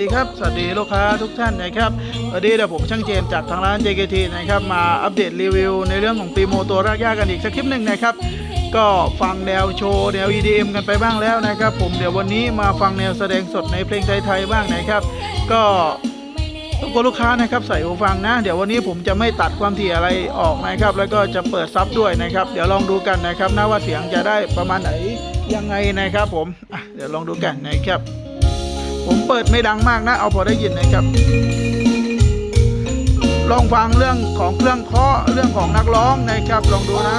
ดีครับ สวัสดีลูกค้าทุกท่านนะครับวันนี้เดี๋ยวผมช่างเจมจากทางร้าน JKT นะครับมาอัปเดตรีวิว ในเรื่องของปีโมตัวรากหญ้ากันอีกสักคลิปหนึ่งนะครับก็ฟังแนวโชว์แนว EDM กันไปบ้างแล้วนะครับผมเดี๋ยววันนี้มาฟังแนวแสดงสดในเพลงไทยๆบ้างนะครับ ก็ทุกคนลูกค้านะครับใส่หูฟังนะ เดี๋ยววันนี้ผมจะไม่ตัดความถี่อะไรออกนะครับ แล้วก็จะเปิดซับด้วยนะครับ เดี๋ยวลองดูกันนะครับนะว่าเสียงจะได้ประมาณไหนยังไงนะครับผมเดี๋ยวลองดูกันนะครับ ผมเปิดไม่ดังมากนะ เอาพอได้ยินนะครับ ลองฟังเรื่องของเครื่องเคาะเรื่องของนักร้องนะครับ ลองดูนะ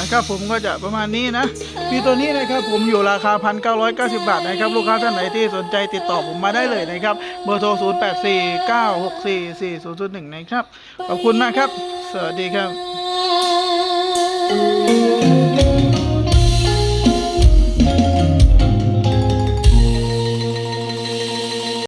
นะครับผมก็จะประมาณนี้นะมีตัวนี้นะครับผมอยู่ราคา 1,990 บาทนะครับลูกค้าท่านไหนที่สนใจติดต่อผมมาได้เลยนะครับเบอร์โทร 0849644001 นะครับขอบคุณมากครับ สวัสดีครับ Thank you.